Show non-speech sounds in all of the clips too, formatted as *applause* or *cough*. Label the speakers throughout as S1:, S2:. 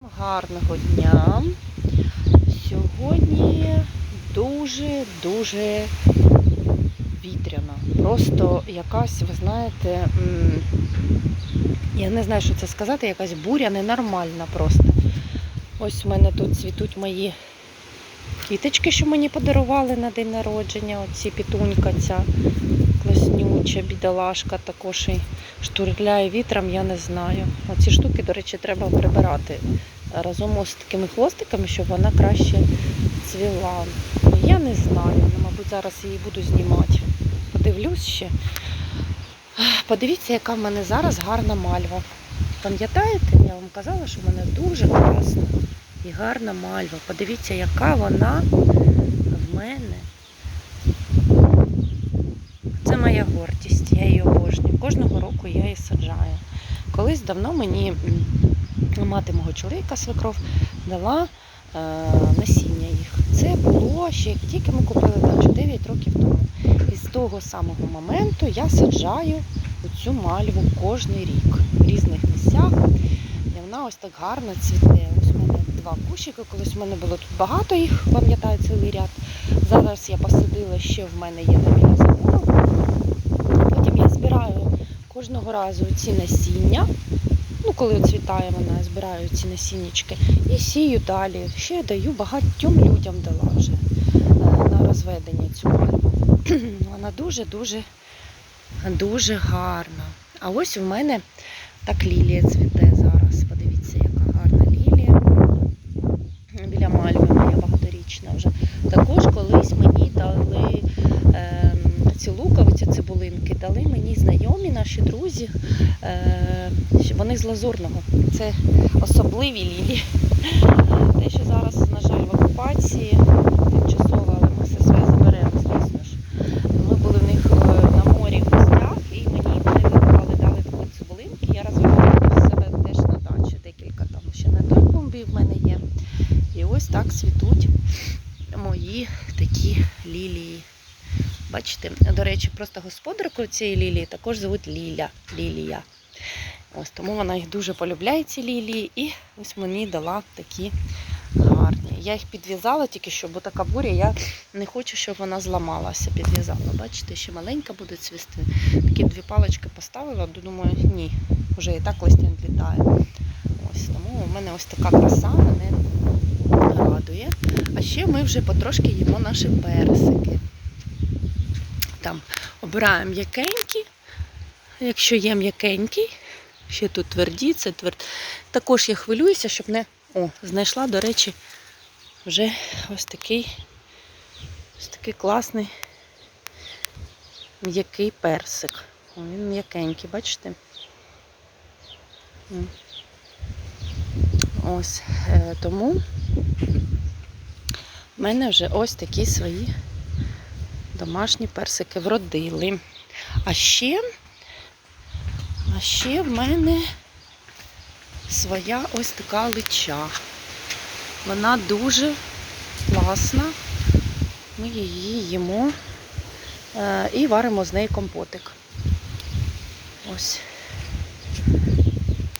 S1: Гарного дня. Сьогодні дуже-дуже вітряно. Просто якась, ви знаєте, я не знаю, що це сказати, якась буря ненормальна просто. Ось в мене тут цвітуть мої квіточки, що мені подарували на день народження. Оці пітунька ця класнюча, бідолашка також і штурляє вітром, я не знаю. Оці штуки, до речі, треба прибирати разом з такими хвостиками, щоб вона краще цвіла. Я не знаю, ну, мабуть, зараз її буду знімати. Подивлюсь ще. Подивіться, яка в мене зараз гарна мальва. Пам'ятаєте, я вам казала, що в мене дуже класна і гарна мальва. Подивіться, яка вона в мене. Це моя гордість, я її обожнюю. Кожного року я її саджаю. Колись давно мені мати мого чоловіка свекров дала е, насіння їх. Це було ще як тільки ми купили дачу 9 років тому. І з того самого моменту я саджаю цю мальву кожний рік в різних місцях. І вона ось так гарно цвіте. Два кущики. Колись у мене було тут багато їх, пам'ятаю, цілий ряд. Зараз я посадила ще в мене є там біля забору. Потім я збираю кожного разу ці насіння. Ну, коли оцвітає вона, я збираю ці насіннячки і сію далі. Ще даю багатьом людям дала вже е, на розведення цю мальву. *clears throat* Вона дуже-дуже дуже гарна. А ось у мене так лілія цвіте зараз. Подивіться, яка гарна лілія. Біля мальви моя багаторічна вже. Також колись мені дали е, ці луковиці, цибулинки, дали мені знайомі, наші друзі. Е, вони з лазурного. Це особливі лілії. Те, що зараз, на жаль, в окупації тимчасово, але ми все своє заберемо, звісно ж. Ми були в них е, на морі в гостях, і мені вони дарували, дали такі цибулинки. Я розвивала себе теж на дачі декілька там ще на той клумбі в мене є. І ось так цвітуть мої такі лілії. Бачите, до речі, просто господарку цієї лілії також звуть Ліля. Лілія. Ось тому вона їх дуже полюбляє, ці лілії, і ось мені дала такі гарні. Я їх підв'язала тільки що, бо така буря, я не хочу, щоб вона зламалася. Підв'язала. Бачите, ще маленька буде цвісти. Такі дві палички поставила, думаю, ні, вже і так листя відлітає. Ось тому у мене ось така краса мене радує. А ще ми вже потрошки їмо наші персики. Там обираємо м'якенькі. Якщо є м'якенький, ще тут тверді, це тверд. Також я хвилююся, щоб не. О, знайшла, до речі, вже ось такий ось такий класний м'який персик. О, він м'якенький, бачите? Ось е, тому в мене вже ось такі свої домашні персики вродили. А ще а ще в мене своя ось така лича. Вона дуже класна. Ми її їмо е, і варимо з неї компотик. Ось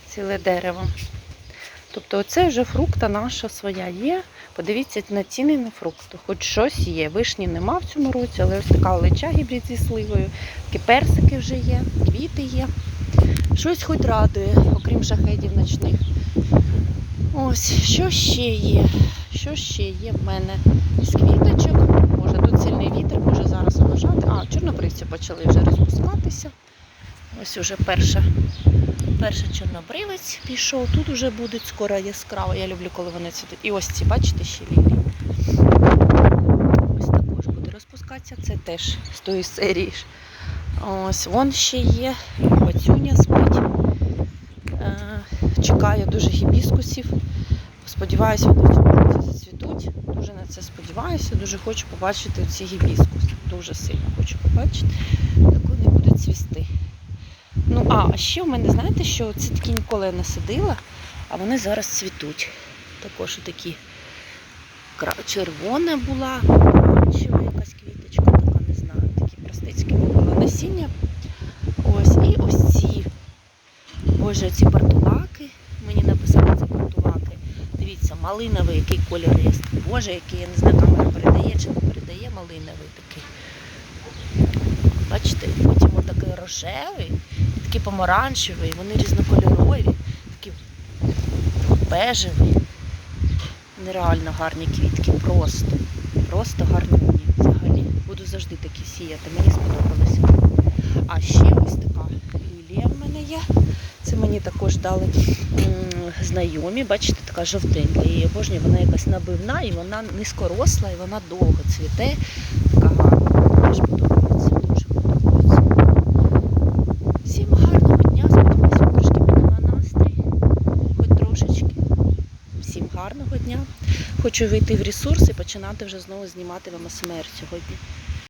S1: ціле дерево. Тобто оце вже фрукта наша своя є. Подивіться на ціни на фрукти. Хоч щось є. Вишні нема в цьому році, але ось така лича гібрид зі сливою. Такі персики вже є, квіти є. Щось хоч радує, окрім шахедів ночних. Ось, що ще є? Що ще є в мене з квіточок? Може тут сильний вітер, може зараз нажати. А, чорнобривці почали вже розпускатися. Ось уже перша, перший чорнобривець пішов. Тут вже будуть скоро яскраво. Я люблю, коли вони цвітуть. І ось ці, бачите, ще лілії. Ось також буде розпускатися. Це теж з тої серії. Ось вон ще є. Пацюня спить. Е, Чекаю дуже гібіскусів. Сподіваюся, вони в цьому році зацвітуть. Дуже на це сподіваюся. Дуже хочу побачити ці гібіскуси. Дуже сильно хочу побачити, як вони будуть цвісти. Ну, а ще в мене, знаєте, що це такі ніколи я не садила, а вони зараз цвітуть. Також такі червона була, помаранчева якась квіточка, така не знаю, такі простицькі були насіння. Ось, і ось ці. Боже, ці портулаки. Мені написали це портулаки. малиновий, який колір є. Боже, який, я не знаю, камера передає чи не передає малиновий такий. Бачите, потім отакий рожевий, такий помаранчевий, вони різнокольорові, такі бежеві. Нереально гарні квітки, просто. Просто гарні взагалі. Буду завжди такі сіяти, мені сподобалося. А ще ось така лілія в мене є. Це мені також дали знайомі, бачите, така жовтенька. Її обожнюю, вона якась набивна і вона низькоросла, і вона довго цвіте. Така гарна. Теж подобається, дуже подобається. Всім гарного дня, сподіваюся, ви трошки підняла настрій, хоч трошечки. Всім гарного дня. Хочу вийти в ресурс і починати вже знову знімати вам АСМР сьогодні.